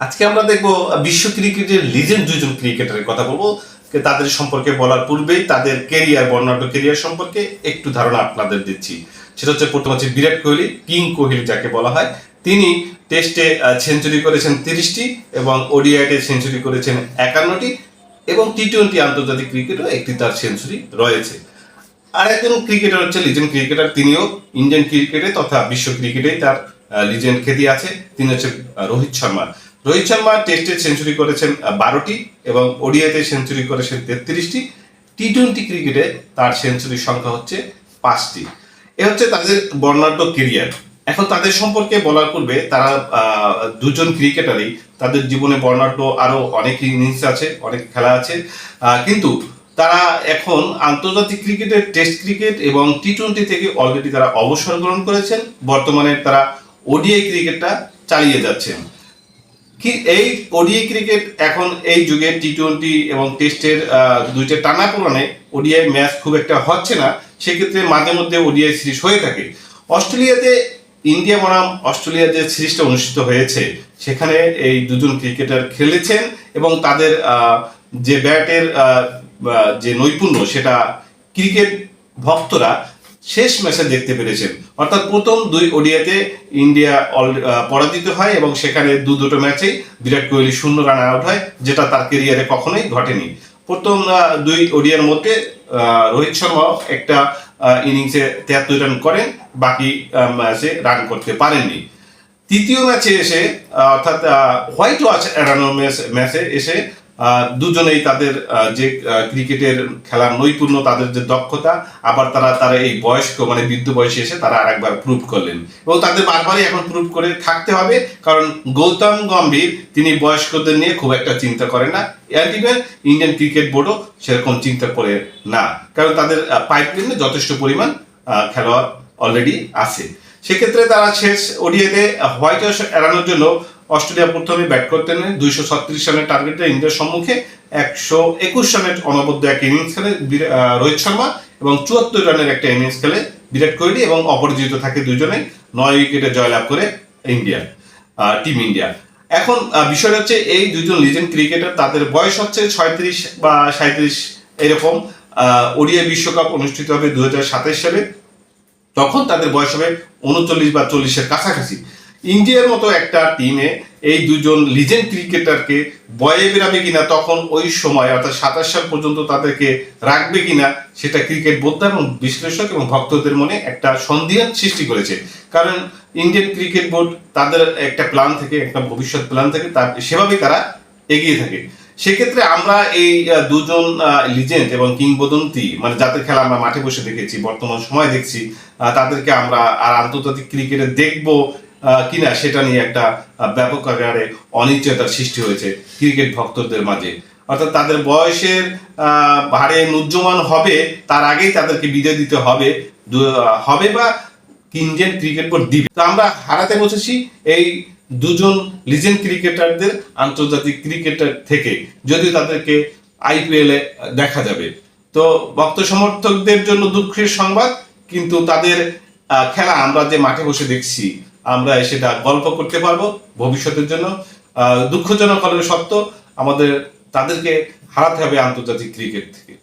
আজকে আমরা দেখব বিশ্ব ক্রিকেটের লিজেন্ড দুজন ক্রিকেটারের কথা বলব। তাদের সম্পর্কে বলার পূর্বেই তাদের কেরিয়ার বর্ণাঢ্য কেরিয়ার সম্পর্কে একটু ধারণা আপনাদের দিচ্ছি। সেটা হচ্ছে, প্রথম হচ্ছে বিরাট কোহলি, কিং কোহলি যাকে বলা হয়। তিনি টেস্টে সেঞ্চুরি করেছেন তিরিশটি এবং ওডিআইতে সেঞ্চুরি করেছেন একান্নটি এবং টি টোয়েন্টি আন্তর্জাতিক ক্রিকেটও একটি তার সেঞ্চুরি রয়েছে। আর একজন ক্রিকেটার হচ্ছে লিজেন্ড ক্রিকেটার তিনিও ইন্ডিয়ান ক্রিকেটে তথা বিশ্ব ক্রিকেটেই তার লিজেন্ড খ্যাতি আছে। তিনি হচ্ছে রোহিত শর্মা। রোহিত শর্মা টেস্টে সেঞ্চুরি করেছেন বারোটি এবং ওডিআইতে সেঞ্চুরি করেছেন তেত্রিশটি। টি টোয়েন্টি ক্রিকেটে তার সেঞ্চুরির সংখ্যা হচ্ছে পাঁচটি। এ হচ্ছে তাদের বর্ণাঢ্য কেরিয়ার এখন তাদের সম্পর্কে বলার পূর্বে তারা দুজন ক্রিকেটারই তাদের জীবনে বর্ণাঢ্য আরও অনেক ইনিংস আছে, অনেক খেলা আছে। কিন্তু তারা এখন আন্তর্জাতিক ক্রিকেটের টেস্ট ক্রিকেট এবং টি টোয়েন্টি থেকে অলরেডি তারা অবসর গ্রহণ করেছেন। বর্তমানে তারা ওডিআই ক্রিকেটটা চালিয়ে যাচ্ছেন। কি এই ওডিআই ক্রিকেট এখন এই যুগে টি টোয়েন্টি এবং টেস্টের দুইটা টানা পূরণে ওডিআই ম্যাচ খুব একটা হচ্ছে না, সেক্ষেত্রে মাঝে মধ্যে ওডিআই সিরিজ হয়ে থাকে। অস্ট্রেলিয়াতে ইন্ডিয়া বনাম অস্ট্রেলিয়া যে সিরিজটা অনুষ্ঠিত হয়েছে। সেখানে এই দুজন ক্রিকেটার খেলেছেন এবং তাদের যে ব্যাটের যে নৈপুণ্য সেটা ক্রিকেট ভক্তরা শেষ ম্যাচে দেখতে পেরেছেন অর্থাৎ প্রথম দুই ওডিয়াতে ইন্ডিয়া অল- পরাজিত হয় এবং সেখানে দু দুটো ম্যাচেই বিরাট কোহলি শূন্য রান আউট হয়, যেটা তার কেরিয়ারে কখনোই ঘটেনি। প্রথম দুই ওডিয়ার মধ্যে রোহিত শর্মা একটা ইনিংসে তেহাত্তর রান করেন, বাকি ম্যাচে রান করতে পারেননি। তৃতীয় ম্যাচে এসে অর্থাৎ হোয়াইট ওয়াচ এড়ানোর ম্যাচ- এসে দুজনেই তাদের যে ক্রিকেটের খেলার নৈপুণ্য, তাদের যে দক্ষতা, আবার তারা তারা এই বয়স্ক মানে বৃদ্ধ বয়সে এসে তারা আরেকবার প্রুভ করলেন। এবং তাদের বারবারই এখন প্রুভ করে থাকতে হবে, কারণ গৌতম গম্ভীর, তিনি বয়স্কদের নিয়ে খুব একটা চিন্তা করেন না। ইভেন ইন্ডিয়ান ক্রিকেট বোর্ডও সেরকম চিন্তা করে না, কারণ তাদের পাইপলাইনে যথেষ্ট পরিমাণ খেলোয়াড় অলরেডি আছে। সেক্ষেত্রে তারা শেষ ওডিআইতে হোয়াইট হাউস এড়ানোর জন্য অস্ট্রেলিয়া প্রথমে ব্যাট করতে নেয়। দুইশো ছত্রিশ রানের টার্গেটে ইন্ডিয়ার সম্মুখে একশো একুশ রানের অনবদ্য এক ইনিংস খেলে রোহিত শর্মা এবং চুয়াত্তর রানের একটা ইনিংস খেলে বিরাট কোহলি এবং অপরাজিত থাকে দুজনেই নয় উইকেটে জয়লাভ করে ইন্ডিয়া টিম ইন্ডিয়া। এখন আহ, বিষয়টা হচ্ছে এই দুজন লিজেন্ড ক্রিকেটার তাদের বয়স হচ্ছে ছয়ত্রিশ বা সাঁত্রিশ এরকম। ওডিয়া বিশ্বকাপ অনুষ্ঠিত হবে দু সালে। তখন তাদের বয়স হবে উনচল্লিশ বা চল্লিশের কাছাকাছি। ইন্ডিয়ার মতো একটা টিমে এই দুজন লিজেন্ড ক্রিকেটারকে বয়ে বেরাবে কিনা, তখন ওই সময়, অর্থাৎ সাতাশ সাল পর্যন্ত তাদেরকে রাখবে কিনা, সেটা ক্রিকেট বোদ্ধা এবং বিশ্লেষক এবং ভক্তদের মনে একটা সন্দেহান সৃষ্টি করেছে। কারণ ইন্ডিয়ান ক্রিকেট বোর্ড তাদের একটা প্ল্যান থেকে, একটা ভবিষ্যৎ প্ল্যান থেকে তার সেভাবেই তারা এগিয়ে থাকে। সেক্ষেত্রে আমরা এই দুজন লিজেন্ড এবং কিংবদন্তি মানে যাদের খেলা আমরা মাঠে বসে দেখেছি, বর্তমান সময় দেখছি তাদেরকে আমরা আর আন্তর্জাতিক ক্রিকেটে দেখব কিনা সেটা নিয়ে একটা ব্যাপক আকারে অনিশ্চয়তার সৃষ্টি হয়েছে ক্রিকেট ভক্তদের মাঝে। অর্থাৎ তাদের বয়সের ভারে নুজ্জমান হবে, তার আগেই তাদেরকে বিদায় দিতে হবে হবে বা ইন্ডিয়ান ক্রিকেট বোর্ড দিবে। তো আমরা হারাতে বসেছি এই দুজন লিজেন্ড ক্রিকেটারদের, আন্তর্জাতিক ক্রিকেটার থেকে, যদিও তাদেরকে আইপিএলে দেখা যাবে। তো ভক্ত সমর্থকদের জন্য দুঃখের সংবাদ, কিন্তু তাদের খেলা আমরা যে মাঠে বসে দেখছি আমরা সেটা গল্প করতে পারব ভবিষ্যতের জন্য। দুঃখজনক হলে সত্ত্বেও আমাদের, তাদেরকে হারাতে হবে আন্তর্জাতিক ক্রিকেট থেকে।